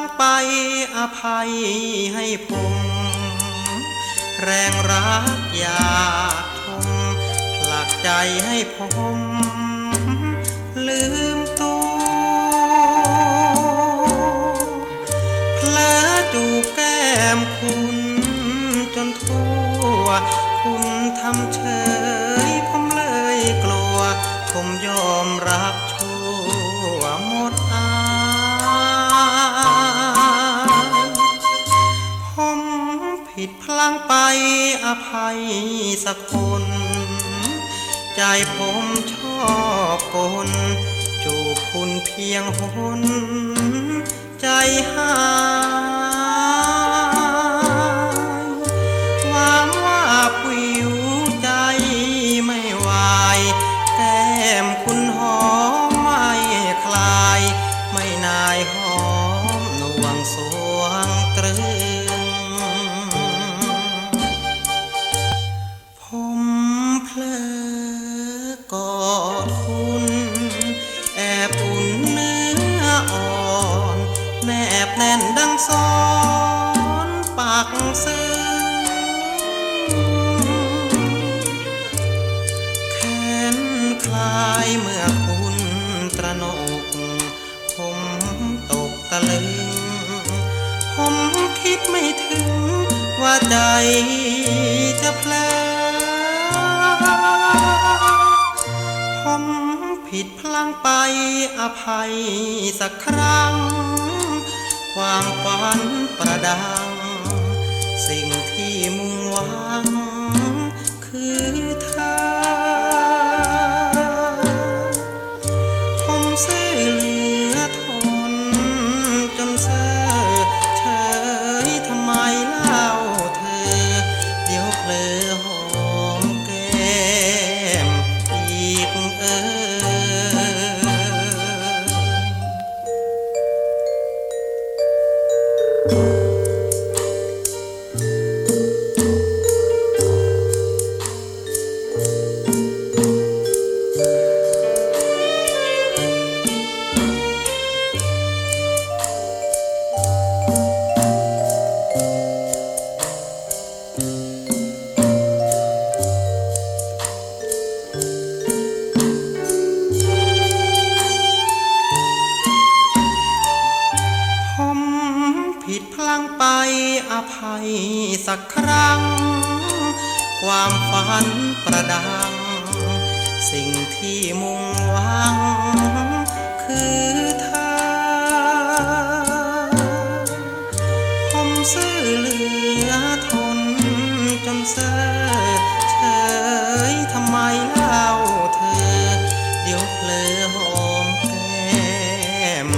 งไปอภัยให้ผม แรงรักอยากทมผลักใจให้ผม ลืมตัวเพลอจูบแก้มคุณจนทั่ว คุณทำเฉยผมเลยกลัว ผมยอม ผิดพลังไปอภัยสักคน ใจผมชอบคนจูบคุณเพียงหนใจหาย กอดคุณแอบอุ่นเนื้ออ่อนแนบแน่นดังซ้อนปากซึ้งแขนคลายเมื่อคุณตระหนก ผมตกตะลึง ผมคิดไม่ถึงว่าใจจะเพล ผิดพลังไปอภัยสักครั้ง ความฝันประดัง สิ่งที่มุ่งหวัง คือเธอผมซื่อเหลือทน จนเซอเฉยทำไมเล่าเธอ เดี๋ยวเพลอหอมแก้มอีกเออ ภัยสักครั้ง ความฝันประดัง สิ่งที่มุ่งหวัง คือเธอผมซื่อเหลือทนจนเซ่อเฉยทำไมเล่าเธอ เดี๋ยวเพลอหอมแก้ม